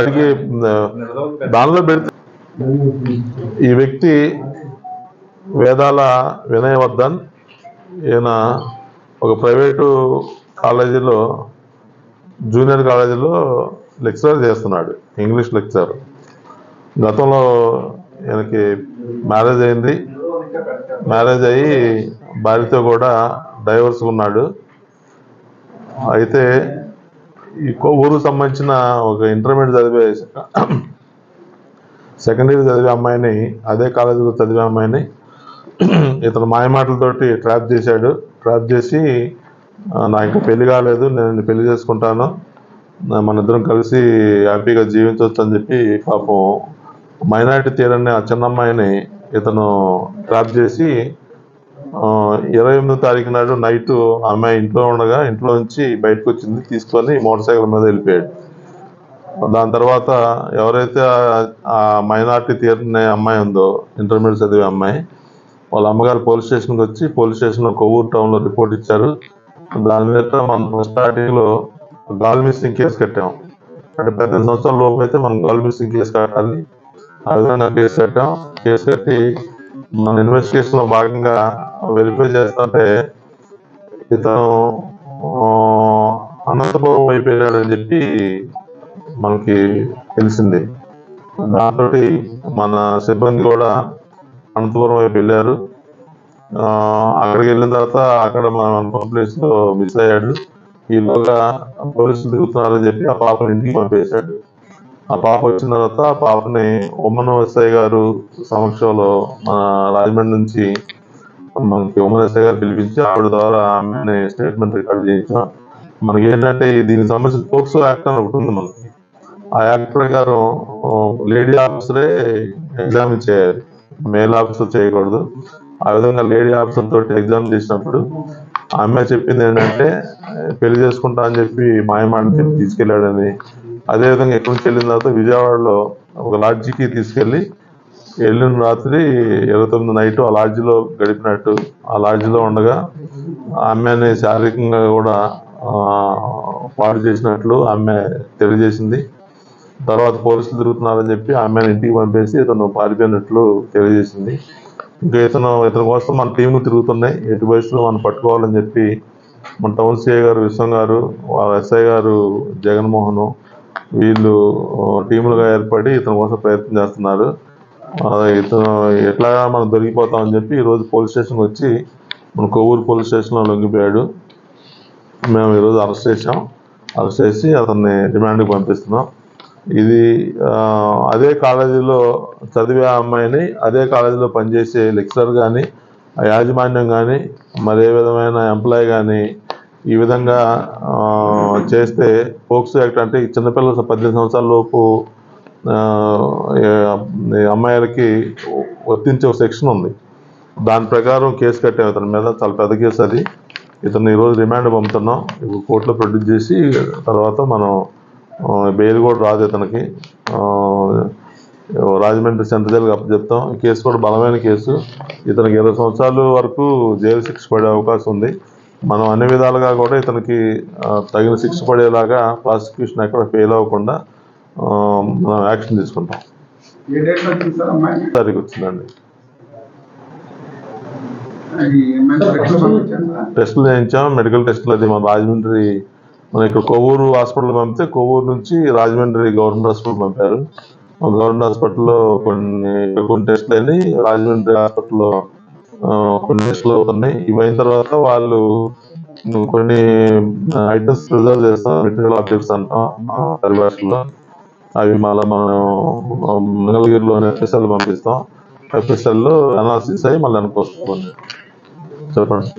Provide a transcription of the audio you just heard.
అడిగి దానిలో పెడితే ఈ వ్యక్తి వేదాల వినయవర్ధన్. ఈయన ఒక ప్రైవేటు కాలేజీలో జూనియర్ కాలేజీలో లెక్చరర్ చేస్తున్నాడు ఇంగ్లీష్ లెక్చరర్. గతంలో ఈయనకి మ్యారేజ్ అయింది. మ్యారేజ్ అయ్యి భార్యతో కూడా డైవర్స్ ఉన్నాడు. అయితే ఈ ఊరు సంబంధించిన ఒక ఇంటర్మీడియట్ చదివే సెకండ్ ఇయర్ చదివే అమ్మాయిని అదే కాలేజీలో చదివే అమ్మాయిని ఇతను మాయమాటలతోటి ట్రాప్ చేశాడు. ట్రాప్ చేసి నా ఇంకా పెళ్ళి కాలేదు నేను పెళ్ళి చేసుకుంటాను. మన ఇద్దరం కలిసి హ్యాపీగా జీవించవచ్చు అని చెప్పి పాపం మైనారిటీ తీరని ఆ చిన్న అమ్మాయిని ఇతను ట్రాప్ చేసి ఇరవై ఎనిమిదో తారీఖు నాడు నైట్ అమ్మాయి ఇంట్లో ఉండగా ఇంట్లో నుంచి బయటకు వచ్చింది తీసుకొని మోటార్ సైకిల్ మీద వెళ్ళిపోయాడు. దాని తర్వాత ఎవరైతే ఆ- మైనార్టీ తీరిన అమ్మాయి ఉందో ఇంటర్మీడియట్ చదివే అమ్మాయి వాళ్ళ అమ్మగారు పోలీస్ స్టేషన్కి వచ్చి పోలీస్ స్టేషన్లో కొవ్వూరు టౌన్లో రిపోర్ట్ ఇచ్చారు. దాని మీద మనం స్టార్టింగ్లో గాల్ మిస్సింగ్ కేసు కట్టాం. అంటే పద్దెనిమిది సంవత్సరాల లోపు అయితే మనం గాల్ మిస్సింగ్ కేసు కట్టాలి. ఆ విధంగా కేసు కట్టాం. కేసు కట్టి మన ఇన్వెస్టిగేషన్లో భాగంగా వెరిఫై చేస్తుంటే ఇతను అనంతపురం వైపు వెళ్ళాడని చెప్పి మనకి తెలిసింది. దాంతో మన సిబ్బంది కూడా అనంతపురం వైపు వెళ్ళారు. అక్కడికి వెళ్ళిన తర్వాత అక్కడ మన ప్లేస్లో మిస్ అయ్యాడు. ఈలోగా పోలీసులు తిరుగుతున్నారని చెప్పి ఆ పాపను ఇంటికి పంపేశాడు. ఆ పాప వచ్చిన తర్వాత ఆ పాపని ఉమ్మన ఎస్ఐ గారు సమక్షంలో మన రాజమండ్రి నుంచి మనకి ఉమ్మన ఎస్ఐ గారు పిలిపించి ఆవిడ ద్వారా ఆమెని స్టేట్మెంట్ రికార్డ్ చేయించాం. మనకి ఏంటంటే దీనికి సంబంధించిన పోక్సో యాక్ట్ అని ఒకటి ఉంది మనకి. ఆ యాక్ట్ ప్రకారం లేడీ ఆఫీసరే ఎగ్జామ్ చేయాలి మేల్ ఆఫీసర్ చేయకూడదు. ఆ విధంగా లేడీ ఆఫీసర్ తోటి ఎగ్జామ్ చేసినప్పుడు ఆ చెప్పింది ఏంటంటే పెళ్ళి చేసుకుంటా అని చెప్పి మాయమాడిని చెప్పి తీసుకెళ్ళాడని అదేవిధంగా ఎక్కడి నుంచి వెళ్ళిన తర్వాత విజయవాడలో ఒక లాడ్జికి తీసుకెళ్ళి వెళ్ళిన రాత్రి ఇరవై తొమ్మిది నైట్ ఆ లాడ్జిలో గడిపినట్టు ఆ లాడ్జిలో ఉండగా ఆమెని శారీరకంగా కూడా పాడు చేసినట్లు ఆమె తెలియజేసింది. తర్వాత పోలీసులు తిరుగుతున్నారని చెప్పి ఆమెను ఇంటికి పంపేసి ఇతను పారిపోయినట్లు తెలియజేసింది. ఇంకా ఇతను ఇతని కోసం మన టీంలు తిరుగుతున్నాయి. ఎటు వయసులో మనం పట్టుకోవాలని చెప్పి మన టౌన్ సిఐ గారు విశ్వం గారు వాళ్ళ ఎస్ఐ గారు జగన్మోహన్ వీళ్ళు టీములుగా ఏర్పడి ఇతని కోసం ప్రయత్నం చేస్తున్నారు. ఇతను ఎట్లా మనం దొరికిపోతామని చెప్పి ఈరోజు పోలీస్ స్టేషన్కి వచ్చి మన కొవ్వూరు పోలీస్ స్టేషన్లో లొంగిపోయాడు. మేము ఈరోజు అరెస్ట్ చేసాం అరెస్ట్ చేసి అతన్ని రిమాండ్కి పంపిస్తున్నాం. ఇది అదే కాలేజీలో చదివే అమ్మాయిని అదే కాలేజీలో పనిచేసే లెక్చరర్ కానీ ఆ యాజమాన్యం కానీ మరి ఏ విధమైన ఎంప్లాయ్ కానీ ఈ విధంగా చేస్తే పోక్సో యాక్ట్ అంటే చిన్నపిల్లలు పద్దెనిమిది సంవత్సరాల లోపు అమ్మాయిలకి వర్తించే ఒక సెక్షన్ ఉంది. దాని ప్రకారం కేసు కట్టాం ఇతని మీద చాలా పెద్ద కేసు అది. ఇతను ఈరోజు రిమాండ్ పంపుతున్నాం. ఇప్పుడు కోర్టులో ప్రొడ్యూస్ చేసి తర్వాత మనం బెయిల్ కూడా రాదు ఇతనికి. రాజమండ్రి సెంటర్ జైలుకి అప్పచెప్తాం. ఈ కేసు కూడా బలమైన కేసు. ఇతనికి ఇరవై సంవత్సరాల వరకు జైలు శిక్ష పడే అవకాశం ఉంది. మనం అన్ని విధాలుగా కూడా ఇతనికి తగిన శిక్ష పడేలాగా ప్రాసిక్యూషన్ ఎక్కడ ఫెయిల్ అవ్వకుండా మనం యాక్షన్ తీసుకుంటాం. తారీఖు వచ్చిందండి? టెస్టులు చేయించాం. మెడికల్ టెస్టులు అది మన రాజమండ్రి మన ఇక్కడ కొవ్వూరు హాస్పిటల్ పంపితే కొవ్వూరు నుంచి రాజమండ్రి గవర్నమెంట్ హాస్పిటల్ పంపారు. ఆ గవర్నమెంట్ హాస్పిటల్లో కొన్ని కొన్ని టెస్టులు అయినాయి. రాజమండ్రి హాస్పిటల్లో కొన్ని టెస్టులు అవుతున్నాయి ఇవి అయిన తర్వాత వాళ్ళు కొన్ని ఐటమ్స్ ప్రిజర్వ్ చేస్తాం మెటీరియల్ ఆబ్జెక్ట్స్ అంటాం పరిభాషలో అవి మళ్ళీ మనం మంగళగిరిలో ఎఫ్ఎస్ఎల్ పంపిస్తాం. ఎఫ్ఎస్ఎల్లో అనాలిసిస్ అయ్యి మళ్ళీ అనుకోవచ్చు వస్తుంది చెప్పండి.